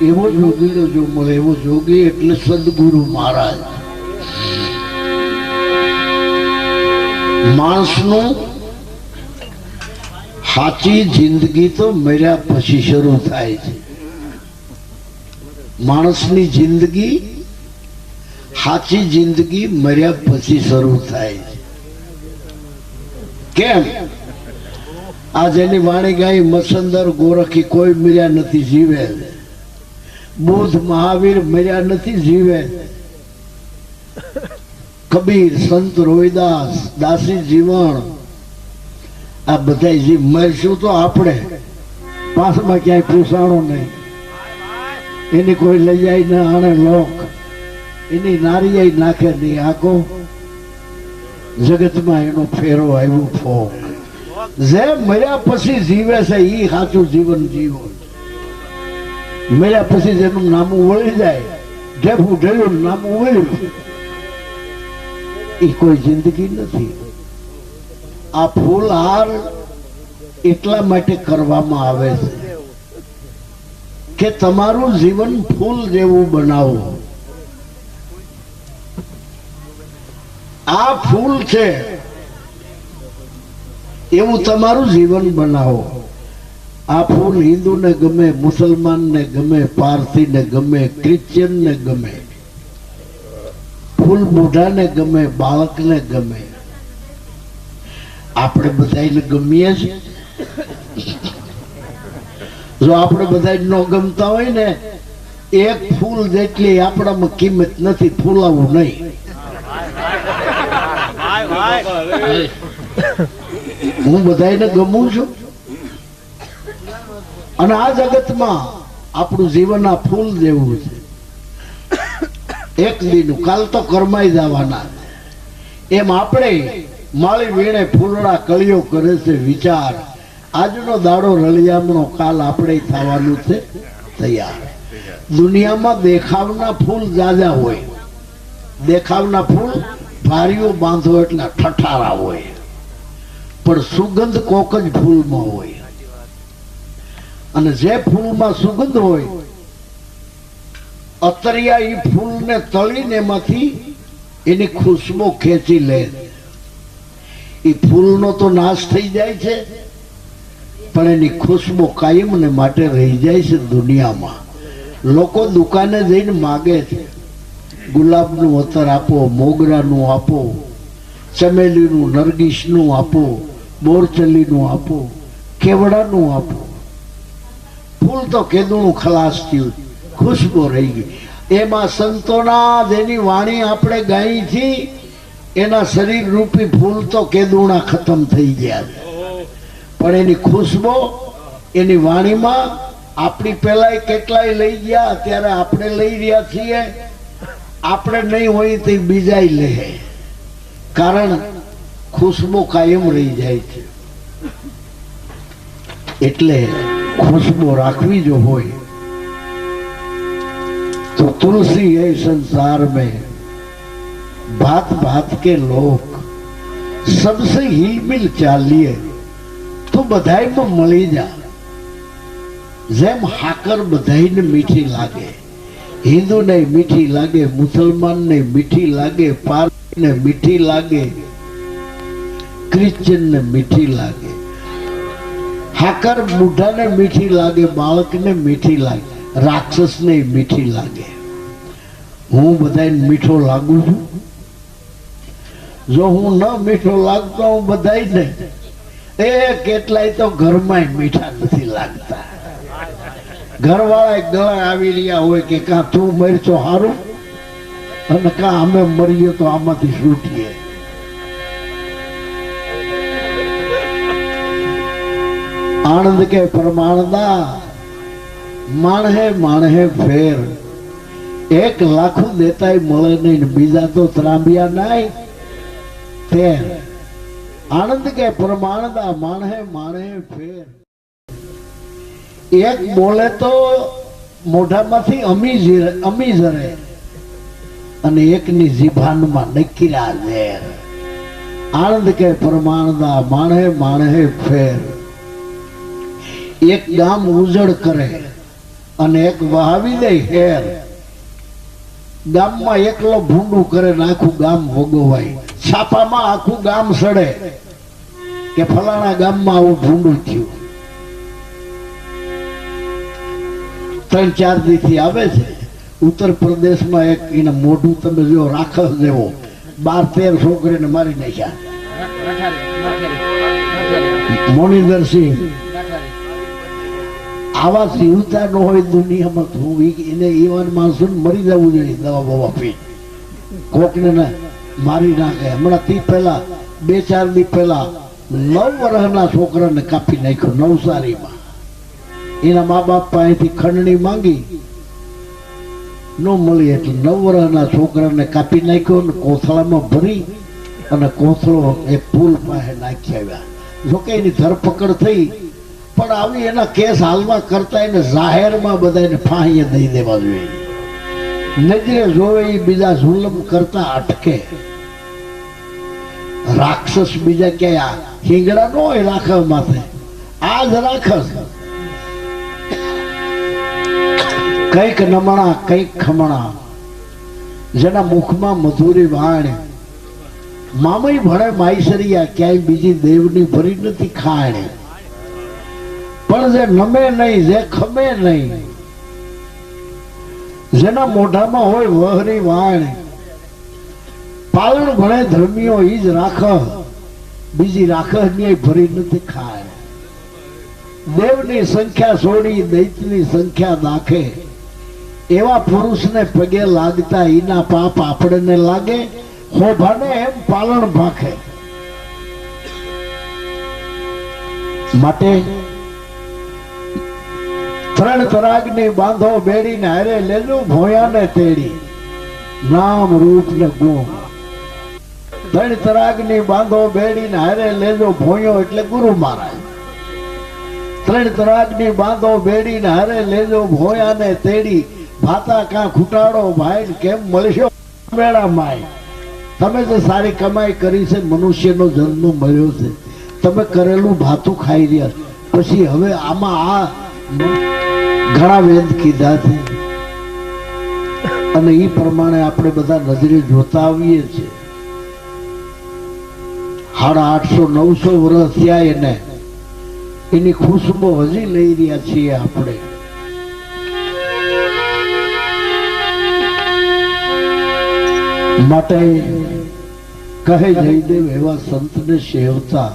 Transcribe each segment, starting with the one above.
એવો જોગી જો મળે એવો જોગી એટલે સદગુરુ મહારાજ. માણસનું સાચી જિંદગી તો મર્યા પછી શરૂ થાય છે. માણસની જિંદગી, સાચી જિંદગી મર્યા પછી શરૂ થાય છે. કેમ? આ જેની વાણી ગાય મસંદર ગોરખી કોઈ મર્યા નથી જીવે. બુદ્ધ મહાવીર મર્યા નથી જીવે. કબીર, સંત રોહિદાસ, દાસી જીવણ. આ બધા જીવ મરશું તો આપણે. પાસમાં ક્યાંય પૂછાણો નહીં. એની કોઈ લઈ જાય ને આણે લોક. એની નારિયાઈ નાખે નહીં આખો. જગતમાં એનો ફેરો આવ્યો ફોક. જે મર્યા પછી જીવે છે એ સાચું જીવન જીવો મર્યા પછી જેનું નામું વળી જાય. ઢેફું ઢેલું નામું વળ્યું એ કોઈ જિંદગી નથી. આ ફૂલ હાર એટલા માટે કરવામાં આવે છે કે તમારું જીવન ફૂલ જેવું બનાવો. આ ફૂલ છે, એવું તમારું જીવન બનાવો. આ ફૂલ હિન્દુને ગમે, મુસલમાનને ગમે, પારસીને ગમે, ક્રિશ્ચિયનને ગમે, ફૂલ બુઢાને ગમે, બાળકને ગમે, આપણે બધાને ગમીએ છીએ જો આપણે બધા ન ગમતા હોય ને, એક ફૂલ જેટલી આપણામાં કિંમત નથી, ફૂલાવું નહીં. હું બધાને ગમું છું? અને આ જગતમાં આપણું જીવન આ ફૂલ જેવું છે. એક દિન કાલ તો કરમાઈ જવાના એમ આપણે માળી વીણે ફૂલડા કળીઓ કરે છે વિચાર. આજનો દાડો રળિયામણો કાલ આપણે થવાનું છે. તૈયાર. દુનિયામાં દેખાવના ફૂલ જાજા હોય. દેખાવના ફૂલ ભારીઓ બાંધો એટલે ઠઠારા હોય. પણ સુગંધ કોક જ ફૂલમાં હોય. અને જે ફૂલમાં સુગંધ હોય, અત્રિયા એ ફૂલને તળીને એમાંથી એની ખુશ્બુ ખેંચી લે. એ ફૂલનો તો નાશ થઈ જાય છે, પણ એની ખુશ્બુ કાયમને માટે રહી જાય છે દુનિયામાં. લોકો દુકાને જઈને માગે છે, ગુલાબનું અતર આપો, મોગરાનું આપો, ચમેલીનું નરગીસનું આપો, બોરચલીનું આપો, કેવડાનું આપો. ફૂલ તો કેદુણું ખલાસ થયું. ખુશ્બુ રહી ગઈ. એમાં સંતોના જેની વાણી આપણે ગાઈ છી એના શરીર રૂપી ફૂલ તો કેદુણા ખતમ થઈ ગયા. પણ એની ખુશ્બુ, એની વાણીમાં આપણી પેલા કેટલાય લઈ ગયા, અત્યારે આપણે લઈ રહ્યા છીએ. આપણે નહીં હોય તે બીજા લે. કારણ ખુશ્બો કાયમ રહી જાય છે. એટલે खुशबू राखवी जो हो तो तुलसी है संसार में भात भात के लोग सबसे हिल मिल चालिए તો બધાયમાં મળી જા જેમ હાકર બધાયને મીઠી લાગે હિન્દુને મીઠી લાગે મુસલમાનને મીઠી લાગે પારસીને મીઠી લાગે ક્રિશ્ચિયનને મીઠી લાગે હાકર બુઢાને મીઠી લાગે, બાળકને મીઠી લાગે, રાક્ષસને મીઠી લાગે. હું બધાને મીઠો લાગુ છું. જો હું ન મીઠો લાગતો, હું બધાને એ કેટલાય તો ઘરમાં મીઠા નથી લાગતા. ઘરવાળા ગળા આવી રહ્યા હોય કે કાં તું મરશો સારું અને કાં અમે મરીએ તો આમાંથી છૂટીએ. આનંદ કે પરમાણદા માણહે માણહે ફેર. એક લાખો દેતાય મળે નહીં બીજા તો ત્રાંબિયા નાય. તેર. આણંદ કે પરમાણદા માણહે માણહે ફેર. એક બોલે તો મોઢામાંથી અમી અમી જરે અને એકની જીભાનમાં નકીરા ઝેર. આણંદ કે પરમાણદા માણહે માણહે ફેર. એક ગામ ઉજળ કરે અને એક વહાવી દે હેર. ગામમાં એકલો ભૂંડું કરે ને આખું ગામ ભોગવાય. છાપામાં આખું ગામ સડે કે ફલાણા ગામમાં આવું ભૂંડું થયું. ત્રણ ચાર દીથી આવે છે. ઉત્તર પ્રદેશમાં એક એને મોઢું તમે જો રાખસ જેવો બાર તેર છોકરીને મારી નાખ્યા. મોનિંદરસિંહ આવા જીવતા ન હોય દુનિયામાં તો એને ઈવાન માણસો મરી જવું જોઈએ દવા બવા પી. કોકને મારી નાખે. હમણાં તી પહેલા, બે ચાર દી પહેલા નવ વર્ષના છોકરાને કાપી નાખ્યો નવસારીમાં. એના મા બાપ પાસેથી ખંડણી માંગી. ન મળી એટલે નવ વર્ષના છોકરાને કાપી નાખ્યો અને કોથળામાં ભરી અને કોથળો એ પુલ પાસે નાખી આવ્યા. જોકે એની ધરપકડ થઈ પણ આવી એના કેસ હાલમાં કરતા એને જાહેરમાં બધાને ફાંહીએ દઈ દેવા જોઈએ. નજરે જોવે એ બીજા જુલમ કરતા અટકે. રાક્ષસ બીજા ક્યાંય હિંગડા નો હોય રાખવ માથે આ જ રાખસ કંઈક નમણા, કંઈક ખમણા. જેના મુખમાં મધુરી વાણ. મામય ભણે માઈસરિયા ક્યાંય બીજી દેવની ભરી નથી ખાણે. પણ જે નમે નહીં, જે ખમે નહીં, જેના મોઢામાં હોય વહરી વાણ, પાલણ ભણે ધર્મીઓ એ જ રાખ બીજી રાખની ભરી નથી ખાય. દેવની સંખ્યા છોડી દૈતની સંખ્યા દાખે. એવા પુરુષને પગે લાગતા એના પાપ આપણને લાગે, હોભાને એમ પાલણ ભાખે. માટે ત્રણ તરાગની બાંધો બેડીને હારે લેજો ભોયાને તેડી. નામ રૂપ ને ગુણ. ત્રણ તરાગની બાંધો બેડીને હારે લેજો ભોયો એટલે ગુરુ મહારાજ. ત્રણ તરાગની બાંધો બેડીને હારે લેજો ભોયાને તેડી. ભાતા કાં ખૂટાડો ભાઈ કેમ મળશો? મેળા માય. તમે જે સારી કમાઈ કરી છે મનુષ્યનો જન્મ મળ્યો છે. તમે કરેલું ભાતું ખાઈ રહ્યા. પછી હવે આમાં આ ઘણા વેદ કીધા છે. અને એ પ્રમાણે આપણે બધા નજરે જોતા આવીએ છીએ. સાડા આઠસો, નવસો વર્ષ થયા એને. એની ખુશબો હજી લઈ રહ્યા છીએ આપણે. માટે કહે જયદેવ એવા સંતને સેવતા.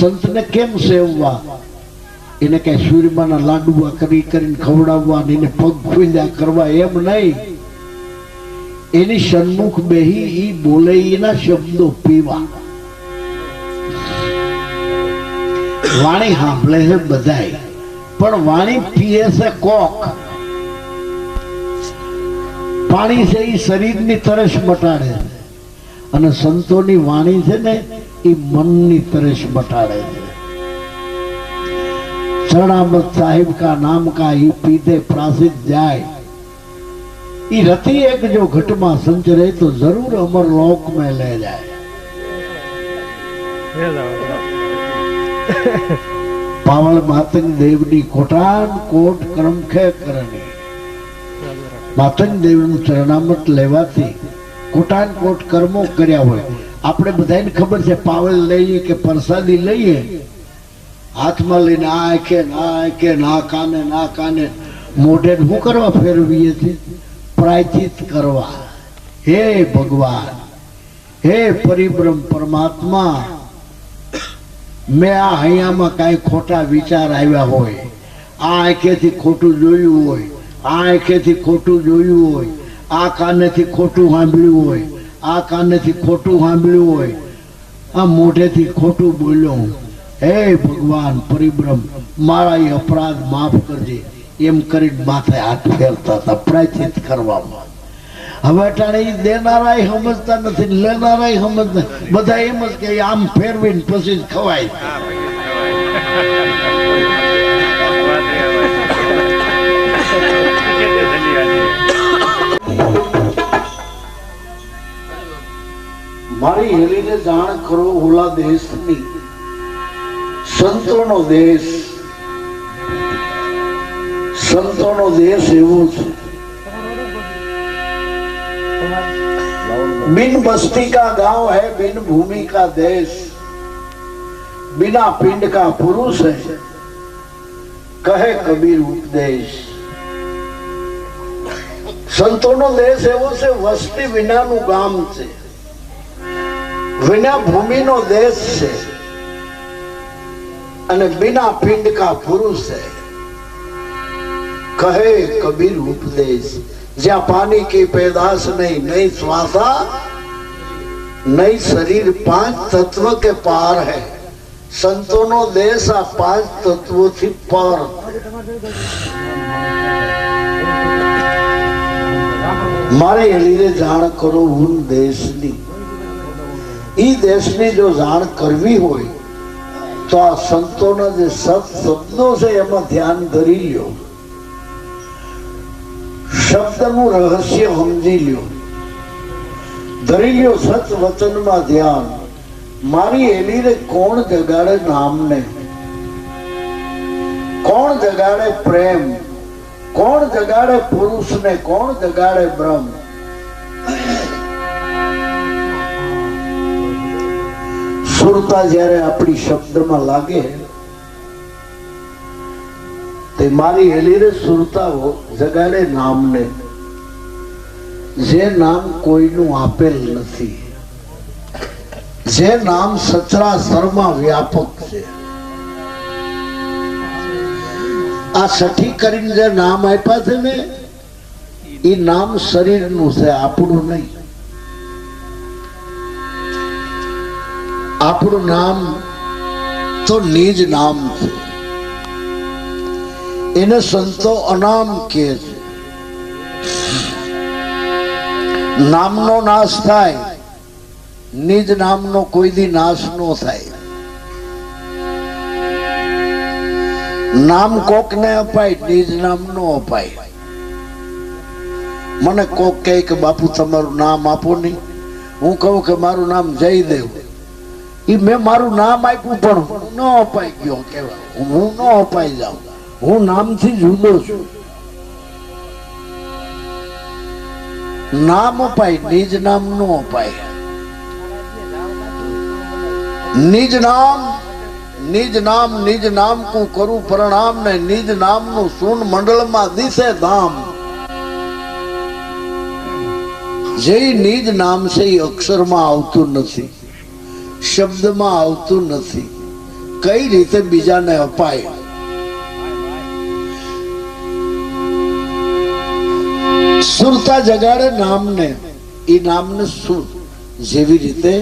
સંતને કેમ સેવવા? એને કઈ સૂર્યમાના લાડુઆ કરી કરીને ખવડાવવા એને પગ ખુલ્યા કરવા એમ નહીં. એની સન્મુખ બેહી ઈ બોલે એના શબ્દો પીવા. વાણી સાંભળે છે બધાય. પણ વાણી પીએ છે કોક. પાણી છે એ શરીરની તરસ મટાડે અને સંતોની વાણી છે ને એ મનની તરસ મટાડે છે. शरणामत साहिब का नाम का ही पीते प्रासित जाए ये रति एक जो घट में संचरे तो जरूर अमर लोक में ले जाए પાવળ માતંગ દેવની કોટાન કોટ કરમખે કરણી માતંગ દેવનું ચરણામત લેવાથી કોટાન કોટ કર્મો કર્યા હોય આપણે બધાને ખબર છે પાવલ લઈએ કે પ્રસાદી લઈએ હાથમાં લઈને આ આંખે ના આંખે ના કાને ના કાને. મોઢે શું કરવા ફેરવીએ છીએ? પ્રાયચિત કરવા. હે ભગવાન, હે પરિબ્રહ્મ પરમાત્મા, મેં આ હૈયામાં કાંઈ ખોટા વિચાર આવ્યા હોય. આ આંખેથી ખોટું જોયું હોય, આ આંખેથી ખોટું જોયું હોય, આ કાનેથી ખોટું સાંભળ્યું હોય, આ કાનેથી ખોટું સાંભળ્યું હોય. આ મોઢેથી ખોટું બોલ્યો હું. હે ભગવાન પરિબ્રહ્મ મારા એ અપરાધ માફ કરજે. એમ કરીને માથે હાથ ફેરતા હતા પ્રાચિત કરવામાં. હવે અટાણે ઈ દેનારાય સમજતા નથી લેનારા સમજતા બધા એમ જ કે આમ ફેરવીને પછી જ ખવાય. મારી હેલીને જાણ કરો ઓલા દેશની. સંતોનો દેશ સંતોનો દેશ એવો છે बिन बस्ती का गांव है बिन भूमि का देश बिना पिंड का पुरुष है કહે કબીર ઉપદેશ સંતોનો દેશ એવો છે વસ્તી વિનાનું ગામ છે વિના ભૂમિનો દેશ છે बिना पिंड का पुरुष है कहे कबीर उपदेश ज्या पानी की पैदाश नहीं नहीं श्वासा नहीं शरीर पाँच तत्व के पार है संतों देश आ पाँच तत्वों से पार मारे हलीरे जान करो उन देश ने ई देश ने जो जान करवी होई તો આ સંતોના જે સત શબ્દો છે એમાં ધ્યાન ધરી લ્યો. શબ્દનું રહસ્ય સમજી લ્યો. ધરી લ્યો સત વચનમાં ધ્યાન. મારી એલીને કોણ જગાડે નામને? કોણ જગાડે પ્રેમ? કોણ જગાડે પુરુષને? કોણ જગાડે બ્રહ્મ? સુરતા જ્યારે આપણી શબ્દમાં લાગે, તે મારી એલીને સુરતાઓ જગાડે નામને. જે નામ કોઈનું આપેલ નથી. જે નામ સચરાસરમાં વ્યાપક છે. આ સઠી કરીને જે નામ આપ્યા છે ને એ નામ શરીરનું છે, આપણું નહીં. આપણું નામ તો નિજ નામ છે. એને સંતો અનામ કહે છે. નામનો નાશ થાય, નિજ નામનો કોઈ દી નાશ નો થાય. નામ કોકને અપાય, નિજ નામ નો અપાય. મને કોક કહે કે, બાપુ, તમારું નામ આપો નહીં. હું કહું કે, મારું નામ જયદેવ. ઈ મેં મારું નામ આપ્યું પણ ન અપાઈ ગયો કેવાય હું ન અપાઈ જાઉં. હું નામથી જુદો છું. નામ અપાય, નિજ નામ નો અપાય. નિજ નામ નિજ નામ નિજ નામ કુ કરું પ્રણામ ને નિજ નામનું સુન મંડળમાં દિશે ધામ. જે નિજ નામ છે એ અક્ષરમાં આવતું નથી. શબ્દમાં આવતું નથી. કઈ રીતે બીજાને અપાય? સુરતા જગાડે નામને. એ નામને સુર જેવી રીતે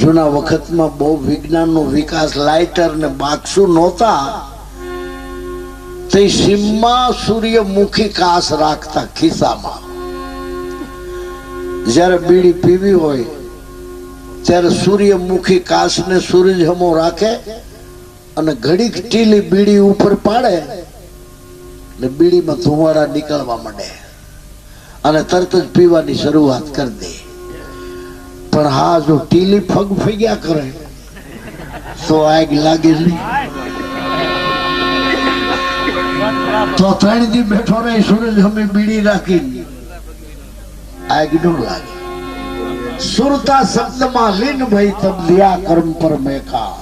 જૂના વખતમાં બહુ વિજ્ઞાનનો વિકાસ, લાઇટર ને બાક્ષુ નહોતા, તે સીમમાં સૂર્યમુખી કાસ રાખતા ખિસ્સામાં. જ્યારે બીડી પીવી હોય ત્યારે સૂર્યમુખી કાશને સૂરજ હમો રાખે અને ઘડીક ટીલી બીડી ઉપર પાડે ને બીડીમાં ધુવાળા નીકળવા માંડે અને તરત જ પીવાની શરૂઆત કરી દે. પણ હા, જો ટીલી ફગ ફગ્યા કરે, તો આગ લાગે નહીં. તો ત્રણ દી બેઠો રહી, સૂરજ અમે બીડી રાખી આગ ન લાગે. સુરતા શબ્દમાં લીન ભાઈ તબ દિયા કર્મ પર મેકા.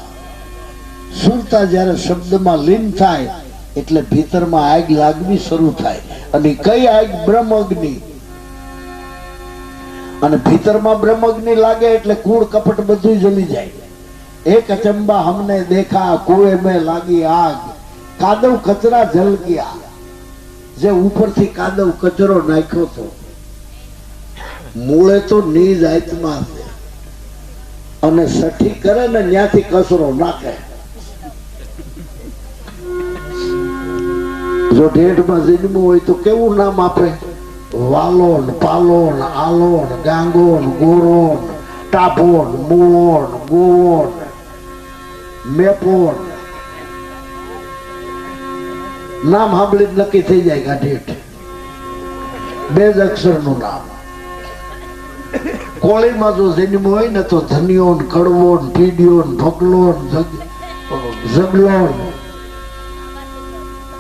સુરતા જ્યારે શબ્દમાં લીન થાય, એટલે ભીતરમાં આગ લાગવી શરૂ થાય. અને કઈ આગ? બ્રહ્મ અગ્નિ. અને ભીતરમાં બ્રહ્મ અગ્નિ લાગે એટલે કુળ કપટ બધું જલી જાય. એક અચંબા હમને દેખા કુએ મેં લાગી આગ. કાદવ કચરા જલ ગયા. જે ઉપરથી કાદવ કચરો નાખ્યો તો મૂળે તો નિજ આત્મા છે. અને સઠી કરે ને ત્યાંથી કચરો નાખે. જો ઢેઢમાં જન્મ હોય તો કેવું નામ આપે? વાલોન, પાલોન, આલોન, ગાંગોન, ગોરોન, ટાભોન, મૂળોન, ગોવોન, મેપોન. નામ સાંભળી નક્કી થઈ જાય ગાઢેઠ બે જ અક્ષરનું નામ. કોળીમાં જો જન્મ હોય ને તો ધનિયો ને કડવો ને પીડિયો ઢોકલો જગલો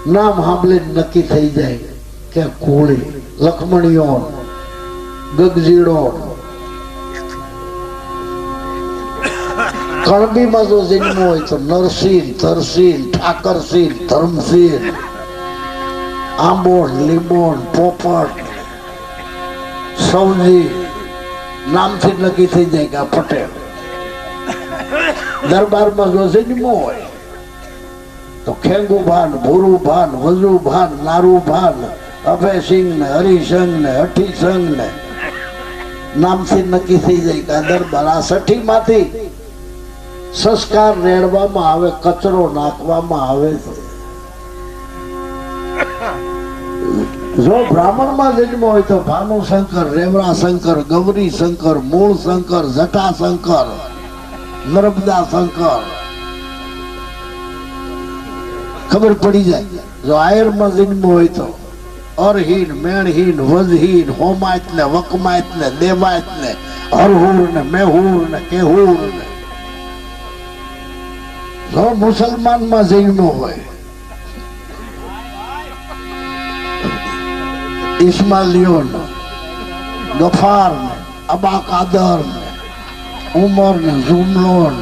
નામ સાંભળે નક્કી થઈ જાય કે કોળી લખમણીઓ ગગજીડો કણબીમાં જો જન્મ હોય તો નરસિંહ, તરસિંહ, ઠાકરસિંહ, ધર્મસિંહ આંબોણ લીંબોણ પોપટ સૌજી નામથી નક્કી થઈ જાય કે પટેલ. દરબારમાં જો જન્મ હોય, તો ખેંગુ ભાન ભૂરુ ભાન વજુ ભાન નારુ ભાન અભયસિંહ ને હરિસંગ ને હઠીસંગ ને નામથી નક્કી થઈ જાય કે દરબાર આ સઠી માંથી સંસ્કાર રેડવામાં આવે, કચરો નાખવામાં આવે. છે જો બ્રાહ્મણમાં જન્મ હોય તો ભાનુ શંકર, રેવરા શંકર, ગૌરી શંકર, મૂળ શંકર, જટા શંકર, નર્મદા શંકર. ખબર પડી જાય? જો આયરમાં જન્મ હોય તો અરહીન, મેણહીન, વજહીન હોમાયત ને વકમાયત ને દેવાયત ને હરહુર ને મેહુર ને કેહુર ને જો મુસલમાનમાં જન્મ હોય ઇસ્માલિયોન ગફાર ને અબા કાદર ને ઉમર ને ઝુમલોન,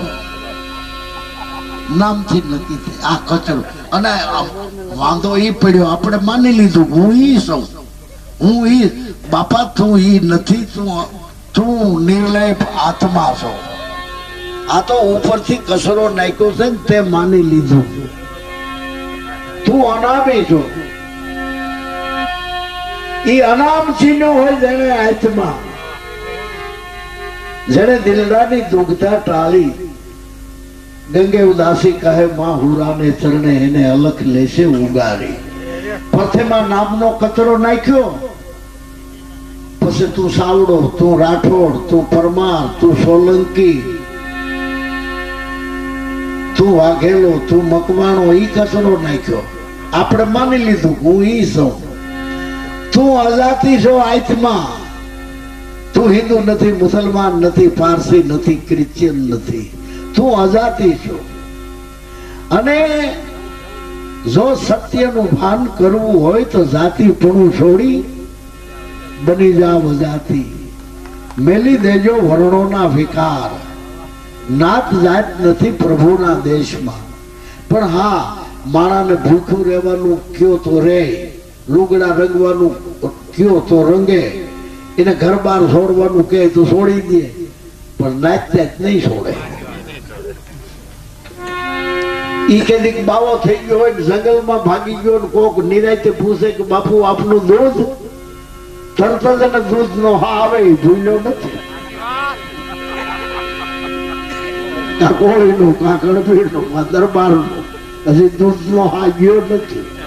નામથી નક્કી થઈ. આ કચરો. અને વાંધો ઈ પડ્યો, આપણે માની લીધું, હું ઈ સૌ હું ઈ, બાપા તું ઈ નથી, તું તું નિર્લેપ આત્મા છો. આ તો ઉપરથી કચરો નાખ્યો છે ને તે માની લીધું. તું અનામી છો. ઈ અનામ ચીનો હોય જેને હાથમાં. જેને દિલડાની દુગ્ધા ટાળી. ગંગે ઉદાસી કહે, માં હુરાને ચરણે એને અલખ લેશે ઉગારી પથેમાં નામનો કચરો નાખ્યો. પછી તું સાવડો, તું રાઠોડ, તું પરમાર, તું સોલંકી. તું વાઘેલો, તું મકવાણો, ઈ કચરો નાખ્યો. આપણે માની લીધું, હું ઈ છું તું આઝાદી છો આત્મા તું હિન્દુ નથી, મુસલમાન નથી, પારસી નથી, ક્રિશ્ચિયન નથી, તું આઝાદી છો. અને જો સત્યનું ભાન કરવું હોય તો જાતિપણું છોડી બની જાવ જાતિ મેલી દેજો વર્ણોના વિકાર. નાત જાત નથી પ્રભુના દેશમાં. પણ હા, માણાને ભૂખું રહેવાનું કયો તો રે. લુગડા રંગવાનું કયો તો રંગે. એને ઘર બાર છોડવાનું કહે તો છોડી દે. પણ નાચતા જ નહીં છોડે. ઈ કદીક બાવો થઈ ગયો હોય ને જંગલમાં ભાગી ગયો ને કોક નિરાયતે પૂછે કે, બાપુ, આપનું દૂધ? તરત જ એને દૂધ નો હા આવે, એ ભૂલ્યો નથી. કાં કોળીનું કાં કણભીરનું કાં દરબારનું. હજી દૂધ નો હા ગયો નથી.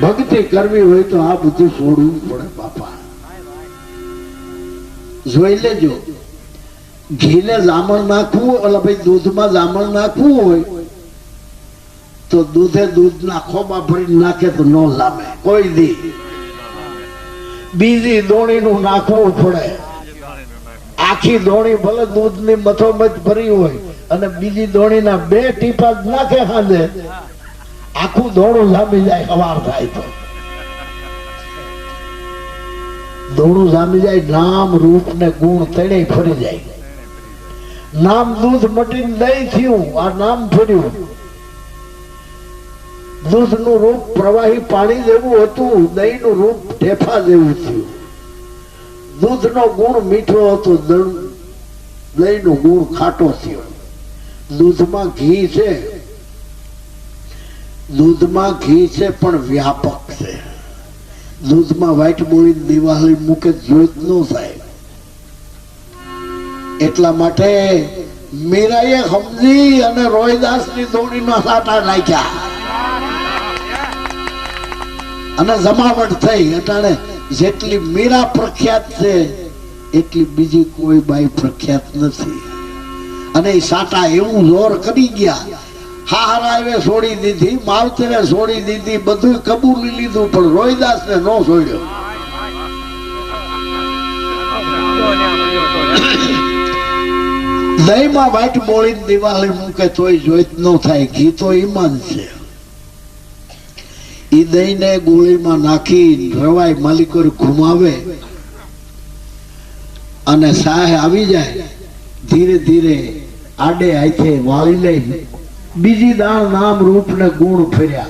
ભક્તિ કરવી હોય તો આ બધું છોડવું પડે, બાપા. જોઈ લેજો. ઘીને જામણ નાખવું એટલે ભાઈ દૂધમાં જામણ નાખવું હોય, તો દૂધે દૂધના ખોબા ભરી નાખે તો ન જામે કોઈ દી. બીજી દોણીનું નાખવું પડે. આખી દોણી ભલે દૂધની મથોમથ ભરી હોય, અને બીજી દોણીના બે ટીપા નાખે ખાંદે આખું દોડું જામી જાય સવાર થાય તો. દોડું જામી જાય, નામ, રૂપ ને ગુણ તેડે ફરી જાય. નામ, દૂધ, મટીને નહીં થયું, આ નામ ફર્યું. દૂધનું રૂપ પ્રવાહી પાણી જેવું હતું, દહીંનું રૂપ ઢેફા જેવું થયું. દૂધનો ગુણ મીઠો હતો દહીંનો ગુણ ખાટો થયો. દૂધમાં ઘી છે દૂધમાં ઘી છે, પણ વ્યાપક છે. દૂધમાં વ્હાઈટ બોળી દિવાળી મૂકે જોઈત ન થાય. એટલા માટે મીરાએ સમજી અને રોહિદાસની દોડીનો સાટા નાખ્યા. અને જમાવટ થઈ. અટાણે જેટલી મીરા પ્રખ્યાત છે, એટલી બીજી કોઈ બાઈ પ્રખ્યાત નથી. અને સાટા એવું જોર કરી ગયા હાહરાએ છોડી દીધી માવતરે છોડી દીધી, બધું કબૂલી લીધું, પણ રોહિદાસ ને નો છોડ્યો. દહીંમાં વાઈટ બોળી દિવાળી મૂકે તોય જોઈત ન થાય, ઘી તો ઈમાન છે. એ દહીંને ગોળીમાં નાખી રવાય માલિકો ઘુમાવે અને સાહે આવી જાય, ધીરે ધીરે આડે હાથે વાળી લઈ બીજી દાળ નામ રૂપ ને ગુણ ફેર્યા.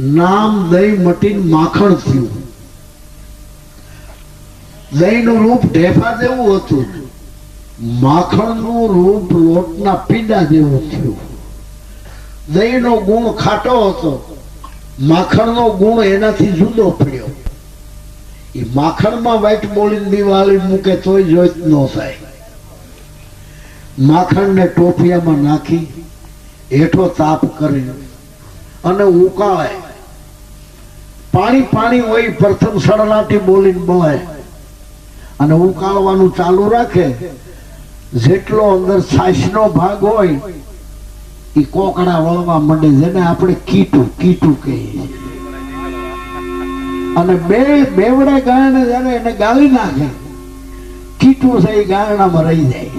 નામ દહીં મટીન માખણ થયું. દહીંનું રૂપ ઢેફા જેવું હતું. માખણનું રૂપ લોટના પીડા જેવું થયું. દહીંનો ગુણ ખાટો હતો. માખણનો ગુણ એનાથી જુદો પડ્યો. એ માખણમાં વાઈટ બોલીને દિવાળી મૂકે તોય જોઈત ન થાય. માખણને ટોપિયામાં નાખી હેઠો તાપ કરી અને ઉકાળે. પાણી પાણી હોય પ્રથમ સડલાટી બોલીને બોહે અને ઉકાળવાનું ચાલુ રાખે. જેટલો અંદર છાશનો ભાગ હોય, એ કોકડા વળવા માંડે જેને આપણે કીટું કીટું કહીએ અને બે, બેવડે ગાયને જ્યારે એને ગાળી નાખે, કીટું છે એ ગાયણામાં રહી જાય.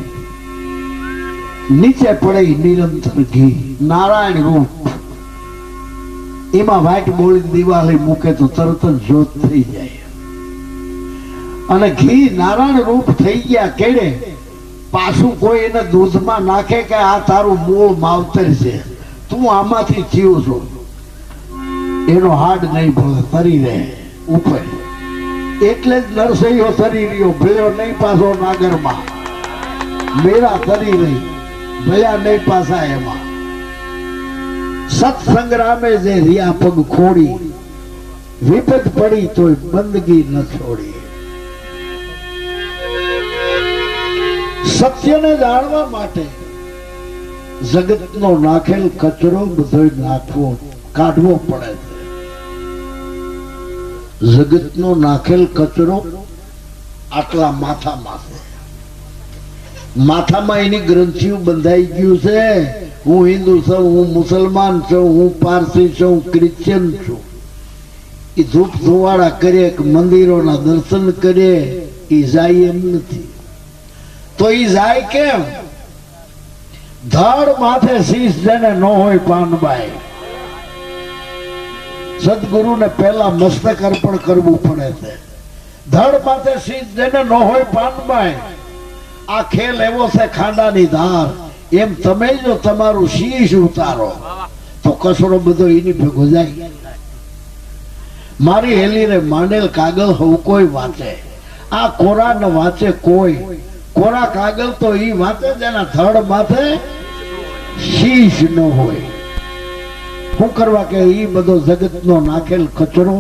નીચે પડે નિરંતર ઘી. નારાયણ રૂપ. એમાં વાઈટ બોલી દિવાળી મૂકે તો તરત જ જોત થઈ જાય. અને ઘી નારાયણ રૂપ થઈ ગયા કેડે? પાછું કોઈ એને દૂધમાં નાખે કે આ તારું મૂળ માવતર છે? તું આમાંથી જીવ છો. એનો હાડ નહીં ભળે તરી રહે ઉપર. એટલે જ નરસૈયો તરી રહ્યો, ભેળો નહીં પાછો નાગરમાં. મેરા તરી રહી. ભયા નહીં પાસા એમાં. સત્સંગ્રામે જે રિયા પગ ખોડી વિપત પડી તોય બંદગી ન છોડી. સત્યને જાણવા માટે જગતનો નાખેલ કચરો બધો નાખવો, કાઢવો પડે છે. જગતનો નાખેલ કચરો આટલા માથામાં છે. માથામાં એની ગ્રંથિઓ બંધાઈ ગયું છે. હું હિન્દુ છું, હું મુસલમાન છું, હું પારસી છું, હું ક્રિશ્ચિયન છું. એ ધૂપ ધુવાડા કરે કે મંદિરોના દર્શન કરે, એ જાય એમ નથી. તો એ જાય કેમ? ધડ માથે શીશ જેને ન હોય પાનબાઈ. સદગુરુને પહેલા મસ્તક અર્પણ કરવું પડે છે. ધડ માથે શીશ જેને ન હોય પાનબાઈ. આ ખેલ એવો છે ખાંડાની ધાર. એમ તમે જો તમારું શીશ ઉતારો, તો કસરો બધો એની ભેગો જાય. મારી હેલીને માંડેલ કાગળ હવ કોઈ વાંચે. આ કોરા ન વાંચે કોઈ. કોરા કાગળ તો ઈ વાંચે જેના ધડ માથે શીશ ન હોય. શું કરવા કે ઈ બધો જગતનો નાખેલ કચરો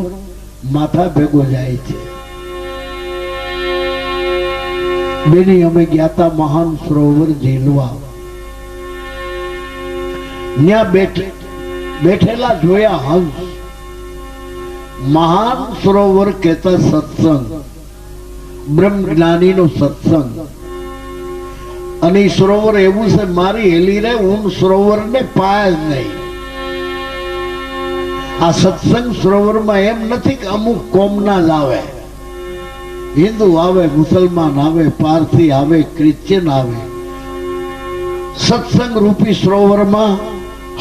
માથા ભેગો જાય છે. બેની અમે ગયા મહાન સરોવર ઝીલવા. ત્યાં બેઠે, બેઠેલા જોયા હંસ. મહાન સરોવર કહેતા સત્સંગ. બ્રહ્મ જ્ઞાનીનો સત્સંગ. અને સરોવર એવું છે, મારી હેલી રે, હું સરોવર ને પાય જ નહીં. આ સત્સંગ સરોવરમાં એમ નથી કે અમુક કોમના જ આવે. હિન્દુ આવે, મુસલમાન આવે, પારસી આવે, ક્રિશ્ચિયન આવે. સત્સંગ રૂપી સરોવરમાં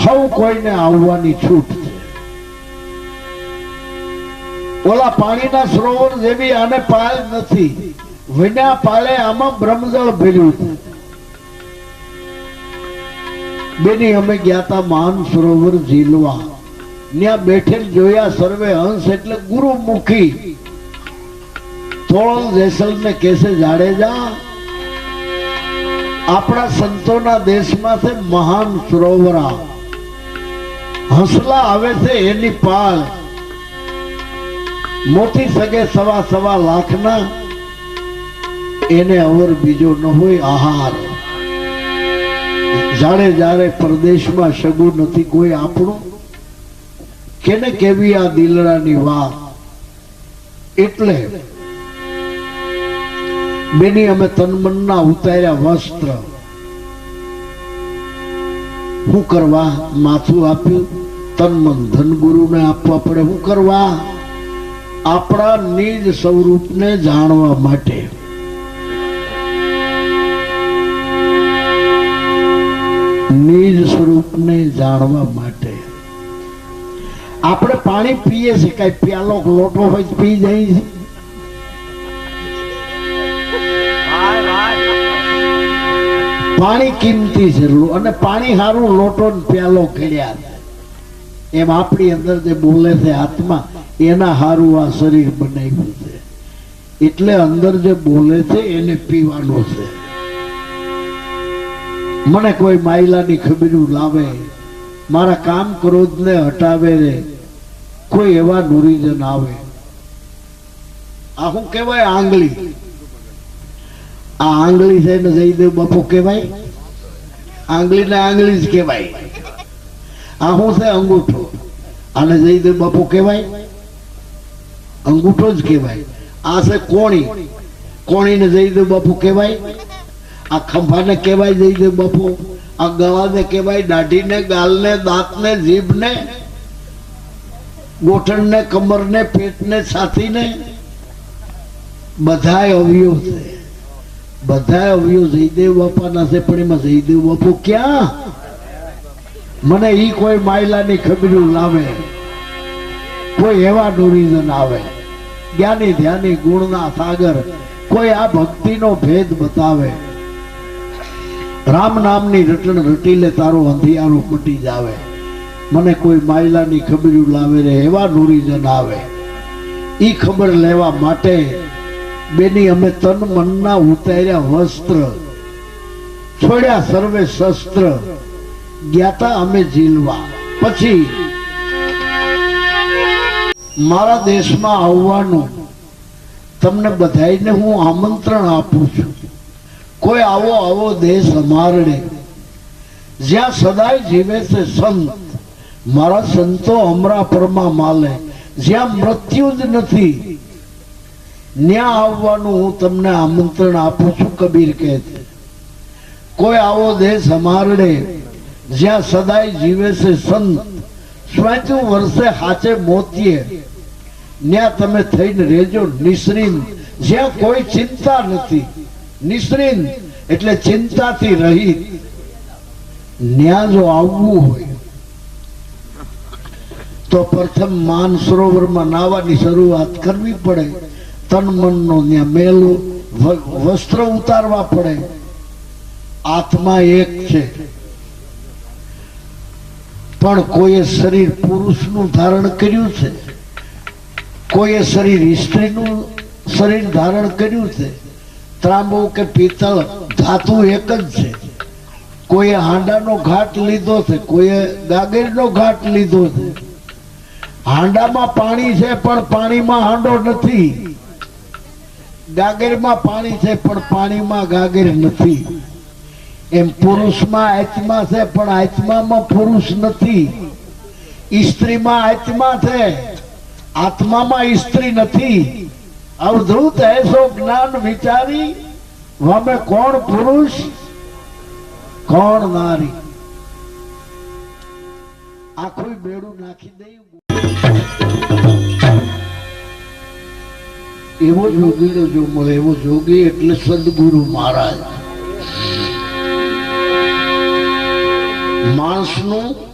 હવ કોઈને આવવાની છૂટ છે. ઓલા પાણીના સરોવર જેવી આને પાલ નથી. વિના પાલે આમાં બ્રહ્મજળ ભર્યું છે. બેની અમે ગયા તા માન સરોવર ઝીલવા. ત્યાં બેઠેલ જોયા સર્વે હંસ એટલે ગુરુમુખી. થોડો જેસલ ને કેસે જાડેજા આપણા સંતોના દેશમાં મહાન સરોવરા. હસલા આવે છે એની પાળ. મોટી સગે સવા સવા લાખના. એને અવર બીજો ન હોય આહાર. જાણે જાણે પરદેશમાં સગું નથી કોઈ આપણું. કેને કેવી આ દિલડાની વાત? એટલે બેની અમે તનમનના ઉતાર્યા વસ્ત્ર. હું કરવા માથું આપ્યું? તનમન ધન ગુરુને આપવા પડે. હું કરવા? આપણા નિજ સ્વરૂપને જાણવા માટે. નિજ સ્વરૂપને જાણવા માટે. આપણે પાણી પીએ છીએ. કઈ પ્યાલો લોટો હોય પી જાય છે પાણી કિંમતી છે અને પાણી સારું લોટો પ્યાલો ખેડ્યા એમ આપણી અંદર જે બોલે છે આત્મા એના સારું આ શરીર બનાવ્યું છે. એટલે અંદર જે બોલે છે એને પીવાનું છે. મને કોઈ માયલાની ખબરું લાવે, મારા કામ ક્રોધને હટાવે રે, કોઈ એવા નુરીજન આવે. આ શું કહેવાય આંગળી. આ આંગળી છે ને જયદેવ બાપુ કહેવાય. આંગળી ને આંગળી જ કહેવાય. આ શું છે અંગૂઠો. આને જયદેવ બાપુ કહેવાય. અંગૂઠો જ કહેવાય. આ છે કોણી. કોણીને જયદેવ બાપુ કહેવાય. આ ખંભાને કહેવાય જયદેવ બાપુ. આ ગળાને કહેવાય, દાઢીને, ગાલને, દાંતને, જીભને, ગોઠણને, કમરને, પેટને, છાતીને. બધા અવયવ છે. બધા અવયવ જયદેવ બાપાના છે, પણ એમાં જયદેવ બાપુ ક્યાં? મને ઈ કોઈ માયલાની ખબરું લાવે. કોઈ એવા ટુરિઝમ આવે. જ્ઞાની ધ્યાની ગુણના સાગર કોઈ આ ભક્તિનો ભેદ બતાવે. રામ નામની રટણ રટી લે તારો અંધિયારો મટી જાવે. મને કોઈ માયલાની ખબરું લાવે રે એવા ટુરિઝમ આવે. ઈ ખબર લેવા માટે બેની અમે તન મનના ઉતાર્યા વસ્ત્ર. છોડ્યા સર્વે શસ્ત્ર. જ્ઞાતા અમે ઝીલવા. પછી મારા દેશમાં આવવાનું તમને બધાને હું આમંત્રણ આપું છું. કોઈ આવો આવો દેશ અમારડે. જ્યાં સદાય જીવે છે સંત. મારા સંતો અમરા પરમાં માલે. જ્યાં મૃત્યુ જ નથી. ન્યા આવવાનું હું તમને આમંત્રણ આપું છું, કબીર કહે છે. કોઈ આવો દેશ અમારડે જ્યાં સદાય જીવે છે સંત સ્વાચું વર્ષે હાચે મોતીએ, ન્યા તમે થઈને રહેજો નિશ્રિન જ્યાં કોઈ ચિંતા નથી નિશ્રિન એટલે ચિંતાથી રહી ન્યા જો આવવું હોય, તો પ્રથમ માન સરોવરમાં નાવાની શરૂઆત કરવી પડે. તન મનનો ત્યાં મેલું વસ્ત્ર ઉતારવા પડે. આત્મા એક છે. પણ કોઈએ શરીર પુરુષનું ધારણ કર્યું છે? કોઈએ શરીર સ્ત્રીનું શરીર ધારણ કર્યું છે? ત્રાંબુ કે પિત્તળ, ધાતુ એક જ છે. કોઈએ હાંડાનો ઘાટ લીધો છે? કોઈએ ગાગરનો ઘાટ લીધો છે? હાંડામાં પાણી છે, પણ પાણીમાં હાંડો નથી. ગાગરમાં પાણી છે, પણ પાણીમાં ગાગર નથી. એમ પુરુષમાં આત્મા છે, પણ આત્મામાં પુરુષ નથી. સ્ત્રીમાં આત્મા છે, આત્મામાં સ્ત્રી નથી. અવધૂત એસો જ્ઞાન વિચારી વમે કોણ પુરુષ? કોણ નારી? આખું બેડું નાખી દઈ એવો જોગીનો જો મળે એવો જોગી એટલે સદગુરુ મહારાજ. માણસનું